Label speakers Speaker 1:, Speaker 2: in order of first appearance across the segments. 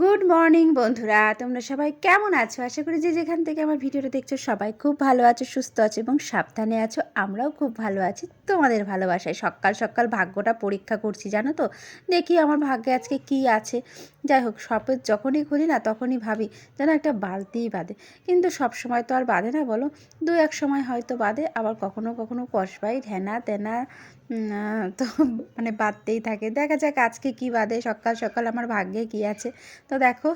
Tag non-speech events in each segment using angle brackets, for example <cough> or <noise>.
Speaker 1: Good morning বন্ধুরা, তোমরা সবাই কেমন আছো? আশা করি যে যেখান থেকে আমার ভিডিওটা দেখছ সবাই খুব ভালো আছো, সুস্থ আছো এবং সাবধানে আছো। আমরাও খুব ভালো আছি, তোমাদের ভালোবাসায়। সকাল সকাল ভাগ্যটা পরীক্ষা করছি, জানো তো? দেখি আমার ভাগ্যে আজকে কি আছে। যাই হোক সপের যখনই খুলি না তখনই ভাবি যেন একটা বালতিই বাঁধে। কিন্তু সব সময় তো আর বাঁধে না, বলো? দু এক সময় হয়তো বাঁধে, আবার কখনো কখনো কসবাই ঢেনা তেনা তো মানে বাঁধতেই থাকে। দেখা যাক আজকে কি বাঁধে সকাল সকাল আমার ভাগ্যে কি আছে। তো দেখো,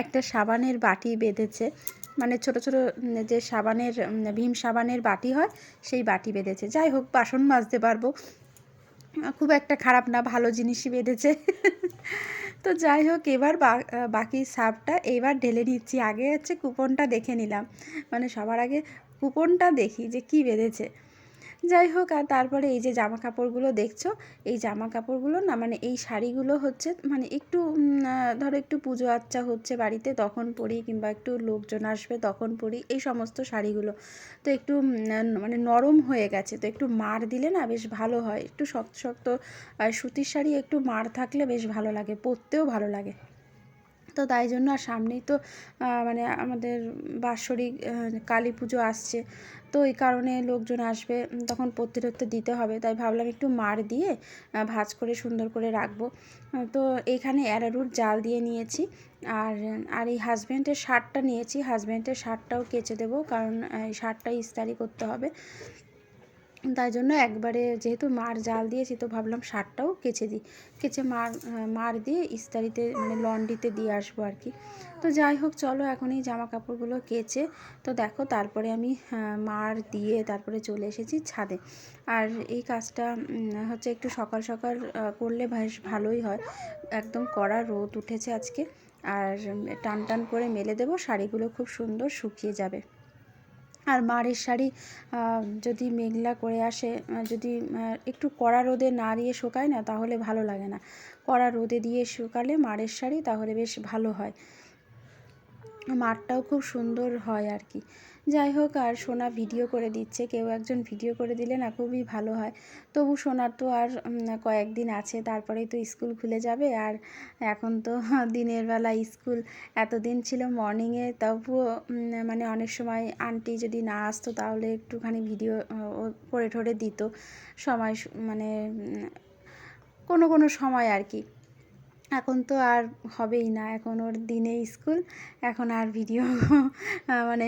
Speaker 1: একটা সাবানের বাটি বেঁধেছে। মানে ছোট ছোট যে সাবানের, ভীম সাবানের বাটি হয়, সেই বাটি বেঁধেছে। যাই হোক, বাসন মাজতে পারব। খুব একটা খারাপ না, ভালো জিনিসই বেঁধেছে। তো যাই হোক, এবার বাকি সাপটা এবার ঢেলে নিচ্ছি। আগে হচ্ছে কুপনটা দেখে নিলাম। মানে সবার আগে কুপনটা দেখি যে কি বেঁধেছে। যাই হোক, আর তারপরে এই যে জামা কাপড়গুলো দেখছ, এই জামা কাপড়গুলো না মানে এই শাড়িগুলো হচ্ছে মানে একটু ধরো একটু পুজো আচ্চা হচ্ছে বাড়িতে, তখন পরি কিংবা একটু লোকজন আসবে, তখন পরি, এই সমস্ত শাড়িগুলো। তো একটু মানে নরম হয়ে গেছে, তো একটু মার দিলে না বেশ ভালো হয়, একটু শক্ত শক্ত সুতির শাড়ি একটু মার থাকলে বেশ ভালো লাগে, পরতেও ভালো লাগে। তো তাই জন্য আর সামনেই তো মানে আমাদের বাৎসরিক কালী পুজো আসছে তো এই কারণে লোকজন আসবে তখন টরতে দিতে হবে। তাই ভাবলাম একটু মার দিয়ে ভাজ করে সুন্দর করে রাখব। তো এখানে অ্যারারুট জাল দিয়ে নিয়েছি। আর আর এই হাজব্যান্ডের শার্টটা নিয়েছি। হাজব্যান্ডের শার্টটাও কেচে দেবো, কারণ এই শার্টটা ইস্তারি করতে হবে। তাই জন্য একবারে যেহেতু মার জাল দিয়েছি, তো ভাবলাম শার্টটাও কেচে দিই। কেচে মার মার দিয়ে ইস্তারিতে মানে লন্ড্রিতে দিয়ে আসব আর কি। তো যাই হোক, চলো এখন এই জামা কাপড়গুলো কেচে, তো দেখো তারপরে আমি মার দিয়ে তারপরে চলে এসেছি ছাদে। আর এই কাজটা হচ্ছে একটু সকাল সকাল করলে বেশ ভালোই হয়। একদম কড়া রোদ উঠেছে আজকে, আর টান টান করে মেলে দেবো, শাড়িগুলো খুব সুন্দর শুকিয়ে যাবে। আর মারের শাড়ি যদি মেঘলা করে আসে যদি একটু কড়া রোদে না দিয়ে শুকায় না, তাহলে ভালো লাগে না। কড়া রোদে দিয়ে শুকালে মারের শাড়ি, তাহলে বেশ ভালো হয়। মাঠটাও খুব সুন্দর হয় আর কি। যাই হোক, আর সোনা ভিডিও করে দিচ্ছে। কেউ একজন ভিডিও করে দিলে না খুবই ভালো হয়। তবু সোনার তো আর কয়েকদিন আছে। তারপরেই তো স্কুল খুলে যাবে। আর এখন তো <laughs> দিনের বেলা স্কুল। এতদিন ছিল মর্নিংয়ে তবুও মানে অনেক সময় আন্টি যদি না আসতো তাহলে একটুখানি ভিডিও করে ঠরে দিত। সময় মানে কোনো কোনো সময় আর কি। এখন তো আর হবেই না। এখন ওর দিনে স্কুল, এখন আর ভিডিও <laughs> মানে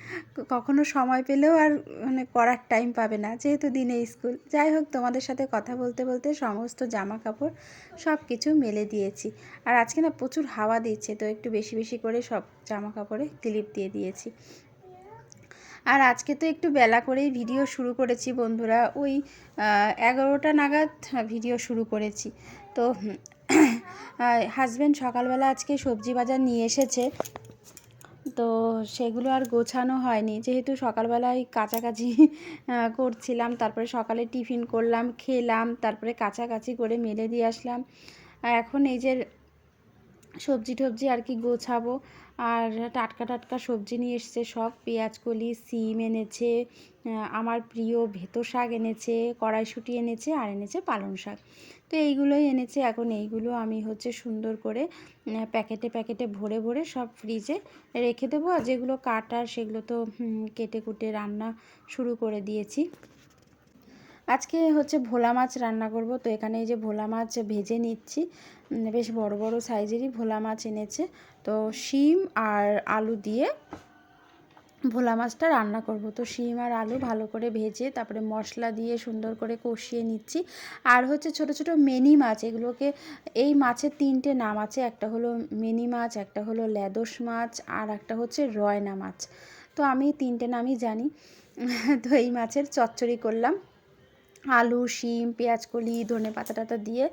Speaker 1: <laughs> কখনো সময় পেলেও আর মানে করার টাইম পাবে না, যেহেতু দিনে স্কুল। যাই হোক, তোমাদের সাথে কথা বলতে বলতে সমস্ত জামা কাপড় সব কিছু মেলে দিয়েছি। আর আজকে না প্রচুর হাওয়া দিচ্ছে, তো একটু বেশি বেশি করে সব জামা কাপড়ে ক্লিপ দিয়ে দিয়েছি। আর আজকে তো একটু বেলা করেই ভিডিও শুরু করেছি বন্ধুরা। ওই এগারোটা নাগাদ ভিডিও শুরু করেছি। তো হাজব্যান্ড সকালবেলা আজকে সবজি বাজার নিয়ে এসেছে। তো সেগুলো আর গোছানো হয়নি। যেহেতু সকালবেলায় কাছাকাছি করছিলাম, তারপরে সকালে টিফিন করলাম, খেলাম, তারপরে কাছাকাছি করে মেলে দিয়ে আসলাম। এখন এই যে সবজি টবজি আর কি গোছাবো আর টাটকা টাটকা সবজি নিয়ে এসছে সব। পেঁয়াজকলি সিম এনেছে আমার প্রিয় ভেতো শাক এনেছে, কড়াইশুঁটি এনেছে আর এনেছে পালং শাক। তো এইগুলোই এনেছে। এখন এইগুলো আমি হচ্ছে সুন্দর করে প্যাকেটে প্যাকেটে ভরে ভরে সব ফ্রিজে রেখে দেবো। আর যেগুলো কাটার সেগুলো তো কেটে কুটে রান্না শুরু করে দিয়েছি। আজকে হচ্ছে ভোলা মাছ রান্না করব, তো এখানে এই যে ভোলা মাছ ভেজে নিচ্ছি। বেশ বড় বড় সাইজেরই ভোলা মাছ এনেছে। তো শিম আর আলু দিয়ে ভোলা মাছটা রান্না করব। তো শিম আর আলু ভালো করে ভেজে তারপরে মশলা দিয়ে সুন্দর করে কষিয়ে নিচ্ছি। আর হচ্ছে ছোট ছোট মেনি মাছ, এগুলোকে এই মাছের তিনটে নাম আছে। একটা হলো মেনি মাছ, একটা হলো ল্যাদোস মাছ, আর একটা হচ্ছে রয়না মাছ। তো আমি তিনটে নামই জানি। <laughs> তো এই মাছের চচ্চড়ি করলাম। আলু, শিম পেঁয়াজকলি ধনে পাতা টাতা দিয়ে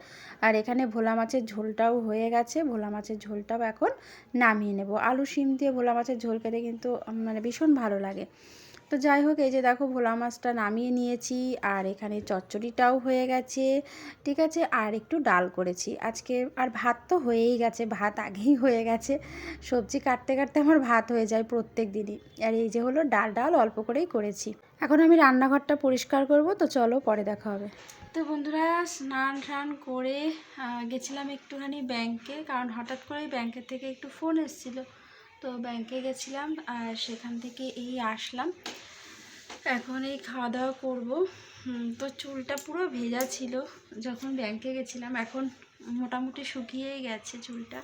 Speaker 1: আর এখানে ভোলা মাছের ঝোলটাও হয়ে গেছে। ভোলা মাছের ঝোলটাও এখন নামিয়ে নেব। আলু, শিম দিয়ে ভোলা মাছের ঝোল খেতে কিন্তু মানে ভীষণ ভালো লাগে। তো যাই হোক, এই যে দেখো ভোলা মাছটা নামিয়ে নিয়েছি আর এখানে চচ্চড়িটাও হয়ে গেছে, ঠিক আছে? আর একটু ডাল করেছি। আজকে আর ভাত তো হয়েই গেছে, ভাত আগেই হয়ে গেছে। সবজি কাটতে কাটতে আমার ভাত হয়ে যায় প্রত্যেক দিনই। আর এই যে হলো ডাল ডাল অল্প করেই করেছি। এখন আমি রান্নাঘরটা পরিষ্কার করব, তো চলো পরে দেখা হবে। তো বন্ধুরা, স্নান টান করে গেছিলাম একটুখানি ব্যাংকে কারণ হঠাৎ করেই ব্যাংকের থেকে একটু ফোন এসেছিল। তো ব্যাংকে গেছিলাম আর সেখান থেকে এই আসলাম। এখন এই খাওয়া দাওয়া করব তো চুলটা পুরো ভেজা ছিল। যখন ব্যাংকে গেছিলাম, এখন মোটামুটি শুকিয়েই গেছে চুলটা।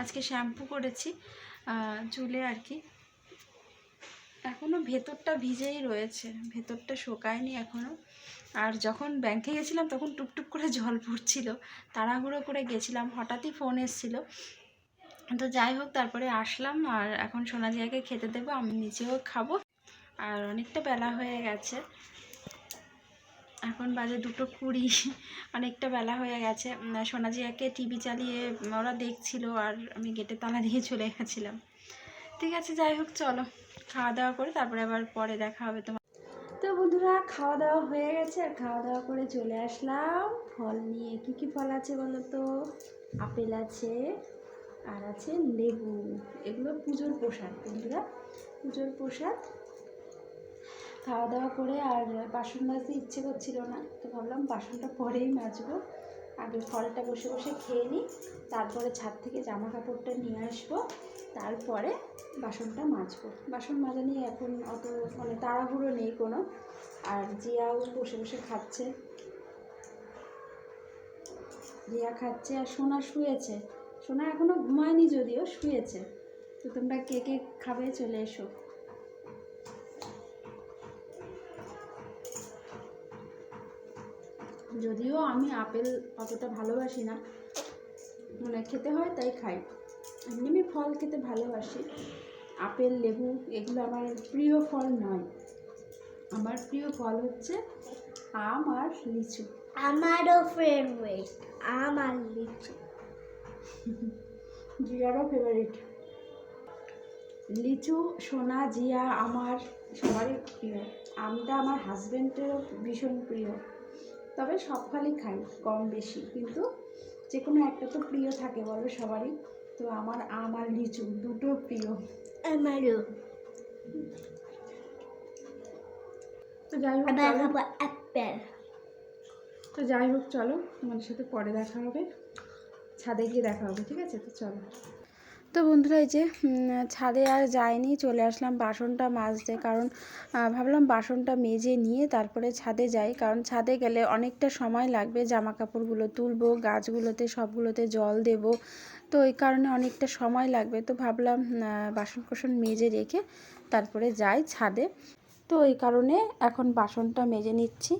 Speaker 1: আজকে শ্যাম্পু করেছি চুলে আর কি। এখনও ভেতরটা ভিজেই রয়েছে, ভেতরটা শোকায়নি এখনও আর যখন ব্যাংকে গেছিলাম, তখন টুপটুপ করে জল পড়ছিল। তাড়াহুড়ো করে গেছিলাম, হঠাৎই ফোন এসেছিল। তো যাই হোক, তারপরে আসলাম আর এখন সোনাজিয়াকে খেতে দেবো, আমি নিজেও খাব। আর অনেকটা বেলা হয়ে গেছে। এখন বাজে দুটো কুড়ি, অনেকটা বেলা হয়ে গেছে। সোনাজিয়াকে টিভি চালিয়ে ওরা দেখছিল আর আমি গেটে তালা দিয়ে চলে গেছিলাম। ঠিক আছে, যাই হোক, চলো। খাওয়া দাওয়া করে তারপরে আবার পরে দেখা হবে তোমার। তো বন্ধুরা, খাওয়া দাওয়া হয়ে গেছে আর খাওয়া দাওয়া করে চলে আসলাম। ফল নিয়ে কি কি ফল আছে বলো তো? আপেল আছে। আর আছে লেবু, এগুলো পুজোর প্রসাদ বন্ধুরা, পুজোর প্রসাদ। খাওয়া দাওয়া করে আর বাসন মাজতে ইচ্ছে করছিল না, তো ভাবলাম বাসনটা পরেই মাজবো। আগে ফলটা বসে বসে খেয়ে নিই, তারপরে ছাদ থেকে জামা কাপড়টা নিয়ে আসব, তারপরে বাসনটা মাজবো। বাসন মাজা নিয়ে এখন অত মানে তাড়াহুড়ো নেই কোনো, আর জিয়াও বসে বসে খাচ্ছে। জিয়া খাচ্ছে আর সোনা শুয়েছে। সোনা এখনও ঘুমায়নি যদিও, শুয়েছে। তো তোমরা কে কে খাবে চলে এসো। যদিও আমি আপেল অতটা ভালোবাসি না মানে খেতে হয় তাই খাই। এমনি আমি ফল খেতে ভালোবাসি। আপেল, লেবু, এগুলো আমার প্রিয় ফল নয়। আমার প্রিয় ফল হচ্ছে আম আর লিচু।
Speaker 2: আমারও ফেভারিট আম আর লিচু। <laughs>
Speaker 1: জিয়ারও ফেভারিট লিচু সোনা জিয়া আমার সবারই প্রিয়। আমটা আমার হাজব্যান্ডেরও ভীষণ প্রিয়। তবে সব ফলই খাই কম বেশি। কিন্তু যে কোনো একটা তো প্রিয় থাকে বলো সবারই। তো আমার আম আর লিচু দুটো প্রিয়।
Speaker 2: আমারও।
Speaker 1: তো যাই হোক তো যাই হোক চলো। তোমাদের সাথে পরে দেখা হবে। ছাদে গিয়ে দেখা হবে, ঠিক আছে? তো চলো। তো বন্ধুরা, এই যে ছাদে আর যাইনি, চলে আসলাম বাসনটা মাজতে। কারণ ভাবলাম বাসনটা মেজে নিয়ে তারপরে ছাদে যাই। কারণ ছাদে গেলে অনেকটা সময় লাগবে। জামা কাপড়গুলো তুলবো, গাছগুলোতে, সবগুলোতে জল দেব। তো এই কারণে অনেকটা সময় লাগবে। তো ভাবলাম বাসন কোসন মেজে রেখে তারপরে যাই ছাদে। তো এই কারণে এখন বাসনটা মেজে নিচ্ছি।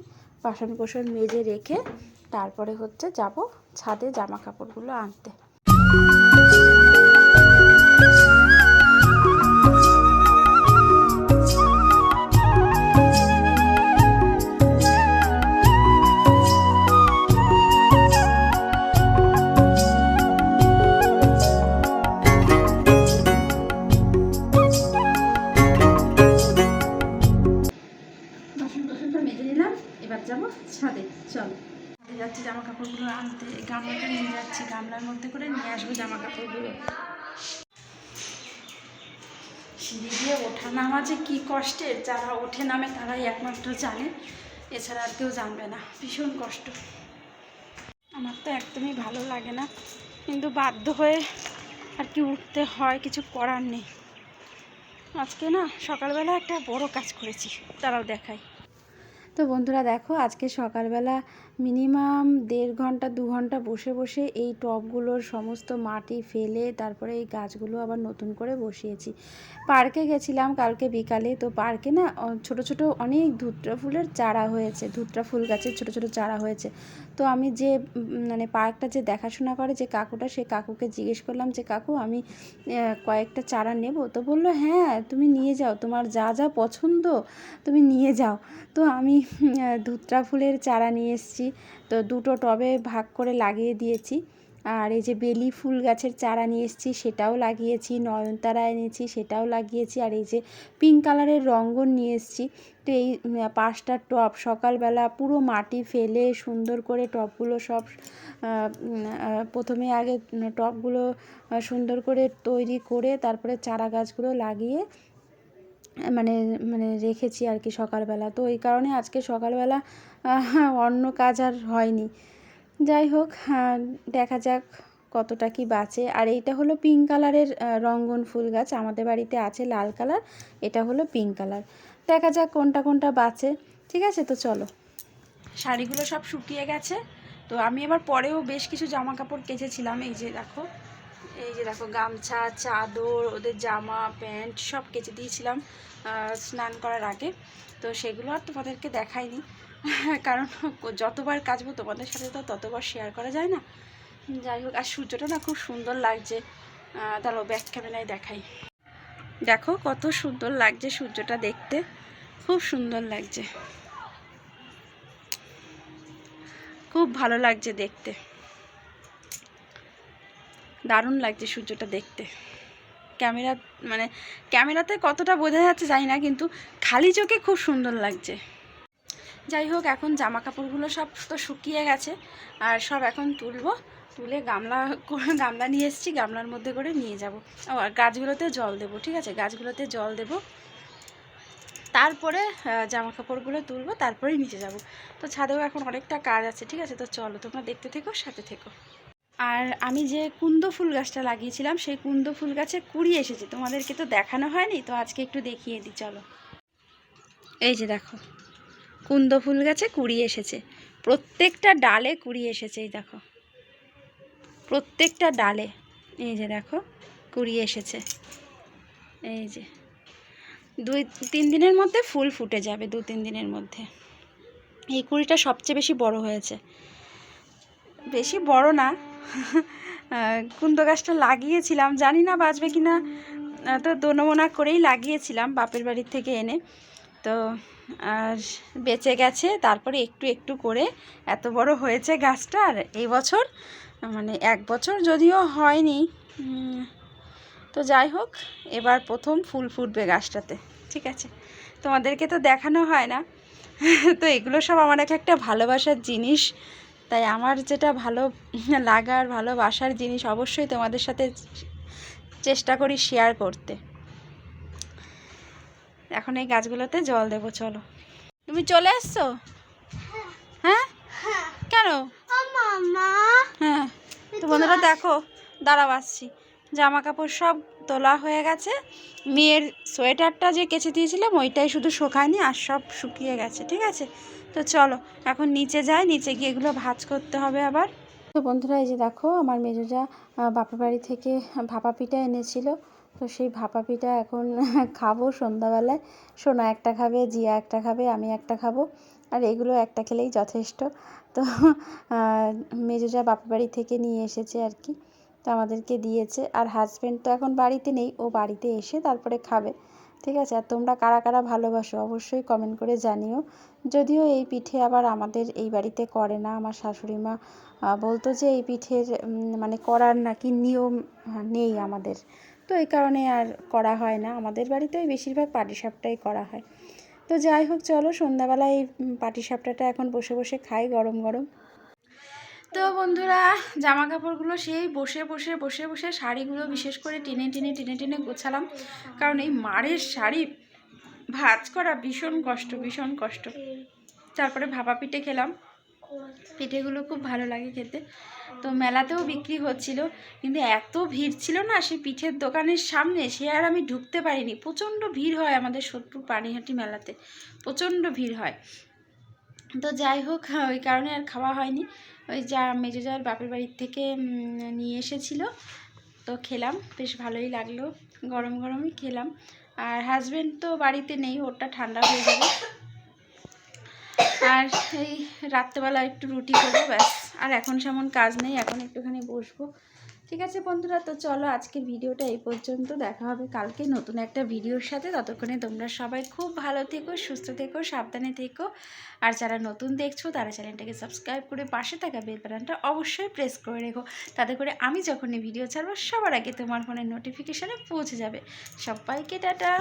Speaker 1: বাসন কোসন মেজে রেখে তারপরে হচ্ছে যাব ছাদে জামা কাপড়গুলো আনতে। জামা কাপড়গুলো আনতে, গামলাটা নিয়ে যাচ্ছি, গামলার মধ্যে করে নিয়ে আসব জামা কাপড়গুলো সিঁড়ি দিয়ে ওঠা নামা যে কী কষ্টের, যারা ওঠে নামে তারাই একমাত্র জানে, এছাড়া আর কেউ জানবে না, ভীষণ কষ্ট। আমার তো একদমই ভালো লাগে না, কিন্তু বাধ্য হয়ে আর কি উঠতে হয়, কিছু করার নেই। আজকে না, সকালবেলা একটা বড় কাজ করেছি, তারাও দেখাই তো বন্ধুরা দেখো, আজকে সকালবেলা মিনিমাম দেড় ঘণ্টা, দু ঘণ্টা বসে বসে এই টবগুলোর সমস্ত মাটি ফেলে তারপরে এই গাছগুলো আবার নতুন করে বসিয়েছি। পার্কে গেছিলাম কালকে বিকালে, তো পার্কে না ছোট ছোট অনেক ধুত্রা ফুলের চারা হয়েছে, ধুত্রা ফুল গাছের ছোট ছোট চারা হয়েছে। তো আমি যে মানে পার্কটা যে দেখাশোনা করে যে কাকুটা, সে কাকুকে জিজ্ঞেস করলাম যে, কাকু, আমি কয়েকটা চারা নেব? তো বলল হ্যাঁ তুমি নিয়ে যাও, তোমার যা যা পছন্দ, তুমি নিয়ে যাও। তো আমি ধুত্রা ফুলের চারা নিয়ে এসেছি তো দুটো টবে ভাগ করে লাগিয়ে দিয়েছি। আর এই যে বেলি ফুল গাছের চারা নিয়ে এসেছি সেটাও লাগিয়েছি। নয়নতারা এনেছি সেটাও লাগিয়েছি। আর এই যে পিঙ্ক কালারের রঙ্গন নিয়ে এসেছি। তো এই পাঁচটা টব সকালবেলা পুরো মাটি ফেলে সুন্দর করে টবগুলো সব প্রথমে আগে উম, টবগুলো সুন্দর করে তৈরি করে তারপরে চারা গাছগুলো লাগিয়ে মানে মানে রেখেছি আর কি সকালবেলা। তো এই কারণে আজকে সকালবেলা অন্য কাজ আর হয়নি। যাই হোক দেখা যাক কতটা কি বাঁচে। আর এইটা হলো পিঙ্ক কালারের রঙ্গন ফুল গাছ। আমাদের বাড়িতে আছে লাল কালার এটা হলো পিঙ্ক কালার দেখা যাক কোনটা কোনটা বাঁচে। ঠিক আছে? তো চলো। শাড়িগুলো সব শুকিয়ে গেছে। তো আমি এবার পরেও বেশ কিছু জামা কাপড় কেচেছিলাম। এই যে দেখো এই যে দেখো গামছা, চাদর, ওদের জামা, প্যান্ট সব কেচে দিয়েছিলাম স্নান করার আগে। তো সেগুলো আর তোমাদেরকে দেখাইনি, <laughs> কারণ যতবার কাচবো তোমাদের সাথে তো ততবার শেয়ার করা যায় না। যাই হোক, আর সূর্যটা না খুব সুন্দর লাগছে। দাঁড়াও ব্যাক ক্যামেরায় দেখাই। দেখো কত সুন্দর লাগছে সূর্যটা দেখতে। খুব সুন্দর লাগছে। খুব ভালো লাগছে দেখতে। দারুণ লাগছে সূর্যটা দেখতে। ক্যামেরা মানে ক্যামেরাতে কতটা বোঝা যাচ্ছে জানি না, কিন্তু খালি চোখে খুব সুন্দর লাগছে। যাই হোক, এখন জামা কাপড়গুলো সব তো শুকিয়ে গেছে, আর সব এখন তুলবো। তুলে গামলা করে, গামলা নিয়ে এসেছি, গামলার মধ্যে করে নিয়ে যাব। ও, আর গাছগুলোতে জল দেবো, ঠিক আছে? গাছগুলোতে জল দেবো। তারপরে জামা কাপড়গুলো তুলবো, তারপরেই নিচে যাব। তো ছাদেও এখন অনেকটা কাজ আছে, ঠিক আছে? তো চলো, তোমরা দেখতে থেকো, সাথে থেকো। আর আমি যে কুন্দ ফুল গাছটা লাগিয়েছিলাম, সেই কুন্দ ফুল গাছে কুড়ি এসেছে। তোমাদেরকে তো দেখানো হয়নি, তো আজকে একটু দেখিয়ে দিই, চলো। এই যে দেখো, কুন্দ ফুল গাছে কুড়ি এসেছে। প্রত্যেকটা ডালে কুড়ি এসেছে, এই দেখো। প্রত্যেকটা ডালে, এই যে দেখো, কুড়ি এসেছে। এই যে, দুই, তিন দিনের মধ্যে ফুল ফুটে যাবে, দু, তিন দিনের মধ্যে। এই কুড়িটা সবচেয়ে বেশি বড় হয়েছে। বেশি বড় না কুন্দ গাছটা লাগিয়েছিলাম। জানি না বাঁচবে কি না তো দোনমোনা করেই লাগিয়েছিলাম বাপের বাড়ির থেকে এনে। তো, আর বেঁচে গেছে। তারপরে একটু একটু করে এত বড় হয়েছে গাছটা। আর এই বছর মানে এক বছর যদিও হয়নি তো যাই হোক, এবার প্রথম ফুল ফুটবে গাছটাতে। ঠিক আছে? তোমাদেরকে তো দেখানো হয় না। <laughs> তো এগুলো সব আমার এক একটা ভালোবাসার জিনিস। তাই আমার যেটা ভালো <laughs> লাগার, ভালোবাসার জিনিস অবশ্যই তোমাদের সাথে চেষ্টা করি শেয়ার করতে। এখন এই গাছগুলোতে জল দেবো, চলো। তুমি চলে এসছো? হ্যাঁ? কেন? হ্যাঁ তো বন্ধুরা দেখো, দাঁড়াও আসছি। জামা কাপড় সব তোলা হয়ে গেছে। মেয়ের সোয়েটারটা যে কেচে দিয়েছিলাম, ওইটাই শুধু শুকায়নি, আর সব শুকিয়ে গেছে, ঠিক আছে? তো চলো, এখন নিচে যাই, নিচে গিয়ে এগুলো ভাজ করতে হবে আবার। তো বন্ধুরা, এই যে দেখো, আমার মেজোজা বাপের বাড়ি থেকে ভাপা পিঠা এনেছিল। তো সেই ভাপা পিঠা এখন <laughs> খাব সন্ধ্যাবেলায়। সোনা একটা খাবে, জিয়া একটা খাবে, আমি একটা খাব। আর এগুলো একটা খেলেই যথেষ্ট। তো মেজোজা বাপের বাড়ি থেকে নিয়ে এসেছে আর কি। তো আমাদেরকে দিয়েছে। আর হাজব্যান্ড তো এখন বাড়িতে নেই, ও বাড়িতে এসে তারপরে খাবে। ঠিক আছে? আর তোমরা কারা কারা ভালোবাসো অবশ্যই কমেন্ট করে জানিও। যদিও এই পিঠে আবার আমাদের এই বাড়িতে করে না। আমার শাশুড়ি মা বলতো যে এই পিঠের মানে করার নাকি নিয়ম নেই আমাদের। তো এই কারণে আর করা হয় না। আমাদের বাড়িতে ওই বেশিরভাগ পাটিসাপটাই করা হয়। তো যাই হোক, চলো সন্ধ্যাবেলায় এই পাটিসাপটাটা এখন বসে বসে খাই গরম গরম। তো বন্ধুরা জামা কাপড়গুলো সেই বসে বসে বসে বসে শাড়িগুলো বিশেষ করে টেনে টেনে টেনে টেনে গোছালাম। কারণ এই মারের শাড়ি ভাজ করা ভীষণ কষ্ট ভীষণ কষ্ট। তারপরে ভাপা পিঠে খেলাম। পিঠেগুলো খুব ভালো লাগে খেতে। তো মেলাতেও বিক্রি হচ্ছিল, কিন্তু এত ভিড় ছিল না সেই পিঠের দোকানের সামনে, সে আর আমি ঢুকতে পারিনি। প্রচণ্ড ভিড় হয় আমাদের সোদপুর পানিহাটি মেলাতে। প্রচণ্ড ভিড় হয়। তো যাই হোক, ওই কারণে আর খাওয়া হয়নি। ওই যা মেজো যার বাপের বাড়ির থেকে নিয়ে এসেছিল। তো খেলাম, বেশ ভালোই লাগল। গরম গরমই খেলাম। আর হাজব্যান্ড তো বাড়িতে নেই, ওরটা ঠান্ডা হয়ে যাবে। আর এই রাত্রেবেলা একটু রুটি করব, ব্যাস। আর এখন সেমন কাজ নেই, এখন একটুখানি বসবো। ঠিক আছে বন্ধুরা, তো চলো আজকের ভিডিওটা এই পর্যন্ত। দেখা হবে কালকে নতুন একটা ভিডিওর সাথে। ততক্ষণে তোমরা সবাই খুব ভালো থেকো, সুস্থ থেকো, সাবধানে থেকো। আর যারা নতুন দেখছ, তারা চ্যানেলটাকে সাবস্ক্রাইব করে পাশে থাকা বেল বাটনটা অবশ্যই প্রেস করে রেখো। তাতে করে আমি যখনই ভিডিও ছাড়বো, সবার আগে তোমার ফোনের নোটিফিকেশানে পৌঁছে যাবে। সবাইকে টাটা।